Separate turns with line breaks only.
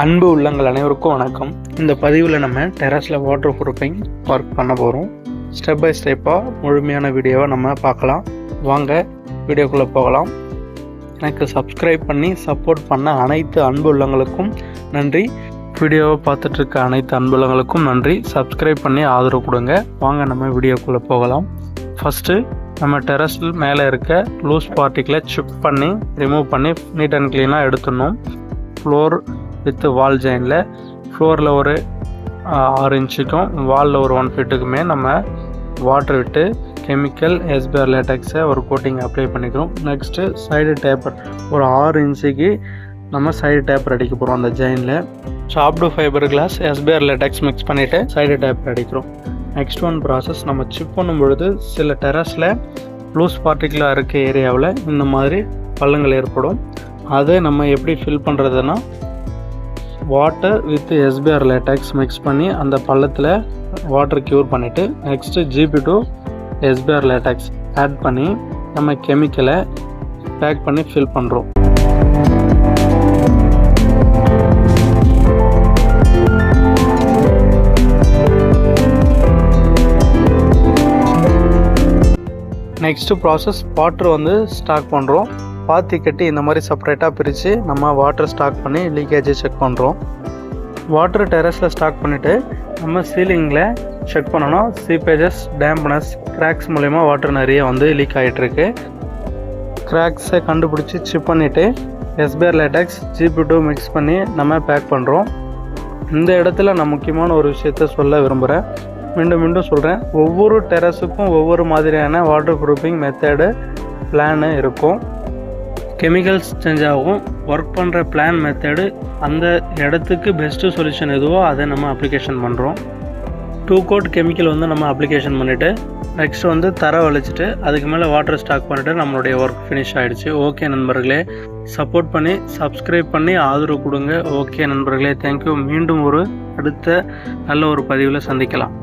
அன்பு உள்ளங்கள் அனைவருக்கும் வணக்கம். இந்த பதிவில் நம்ம டெரஸில் வாட்டர் ப்ரூஃபிங் ஒர்க் பண்ண போகிறோம் ஸ்டெப் பை ஸ்டெப்பாக முழுமையான வீடியோவை நம்ம பார்க்கலாம். வாங்க வீடியோக்குள்ளே போகலாம். எனக்கு சப்ஸ்கிரைப் பண்ணி சப்போர்ட் பண்ண அனைத்து அன்பு உள்ளங்களுக்கும் நன்றி. வீடியோவை பார்த்துட்ருக்க அனைத்து அன்பு உள்ளங்களுக்கும் நன்றி. சப்ஸ்கிரைப் பண்ணி ஆதரவு கொடுங்க. வாங்க நம்ம வீடியோக்குள்ளே போகலாம். ஃபஸ்ட்டு நம்ம டெரஸில் மேலே இருக்க லூஸ் பார்ட்டிகளை சிப் பண்ணி ரிமூவ் பண்ணி நீட் அண்ட் க்ளீனாக எடுத்துடணும். ஃப்ளோர் வித் வால் ஜெயினில் ஃப்ளோரில் ஒரு ஆறு இன்ச்சுக்கும் வாலில் ஒரு ஒன் ஃபீட்டுக்குமே நம்ம வாட்டர் விட்டு கெமிக்கல் எஸ்பிஆர் லேட்டக்ஸை ஒரு கோட்டிங் அப்ளை பண்ணிக்கிறோம். நெக்ஸ்ட்டு சைடு டேப்பர் ஒரு ஆறு இன்ச்சுக்கு நம்ம சைடு டேப்பர் அடிக்க போகிறோம் அந்த ஜெயினில் soft fibre glass SBR latex mix பண்ணிவிட்டு சைடு டேப்பர் அடிக்கிறோம். நெக்ஸ்ட் ஒன் ப்ராசஸ் நம்ம சிப் பண்ணும் பொழுது சில டெரஸில் லூஸ் பார்ட்டிகுலாக இருக்க ஏரியாவில் இந்த மாதிரி பள்ளங்கள் ஏற்படும். அதை நம்ம எப்படி ஃபில் பண்ணுறதுன்னா water with SBR latex mix பண்ணி அந்த பள்ளத்தில் வாட்டர் க்யூர் பண்ணிவிட்டு next GP two SBR latex add பண்ணி நம்ம கெமிக்கலை பேக் பண்ணி ஃபில் பண்ணுறோம் நெக்ஸ்ட்டு ப்ராசஸ் வாட்ரு வந்து ஸ்டாக் பண்ணுறோம் பாத்தி கட்டி இந்த மாதிரி செப்பரேட்டாக பிரித்து நம்ம வாட்டர் ஸ்டாக் பண்ணி லீக்கேஜை செக் பண்ணுறோம் வாட்டர் டெரஸில் ஸ்டாக் பண்ணிவிட்டு நம்ம சீலிங்கில் செக் பண்ணணும். சீப்பேஜஸ் டேம்ப்னஸ் கிராக்ஸ் மூலயமா வாட்டர் நிறைய வந்து லீக் ஆகிட்டுருக்கு கிராக்ஸை கண்டுபிடிச்சி சிப் பண்ணிவிட்டு SBR latex GP two mix பண்ணி நம்ம பேக் பண்ணுறோம் இந்த இடத்துல நான் முக்கியமான ஒரு விஷயத்த சொல்ல விரும்புகிறேன் மீண்டும் மீண்டும் சொல்கிறேன் ஒவ்வொரு டெரஸுக்கும் ஒவ்வொரு மாதிரியான வாட்டர் ப்ரூஃபிங் மெத்தடு பிளானு இருக்கும். கெமிக்கல்ஸ் சேஞ்ச் ஆகும். ஒர்க் பண்ணுற பிளான் மெத்தடு அந்த இடத்துக்கு பெஸ்ட்டு சொல்யூஷன் எதுவோ அதை நம்ம அப்ளிகேஷன் பண்ணுறோம் டூ கோட் கெமிக்கல் வந்து நம்ம அப்ளிகேஷன் பண்ணிவிட்டு நெக்ஸ்ட் வந்து தர வலிச்சிட்டு அதுக்கு மேலே வாட்டர் ஸ்டாக் பண்ணிவிட்டு நம்மளுடைய ஒர்க் ஃபினிஷ் ஆகிடுச்சு ஓகே நண்பர்களே சப்போர்ட் பண்ணி சப்ஸ்கிரைப் பண்ணி ஆதரவு கொடுங்க. ஓகே நண்பர்களே தேங்க்யூ மீண்டும் ஒரு அடுத்த நல்ல ஒரு பதிவில் சந்திக்கலாம்.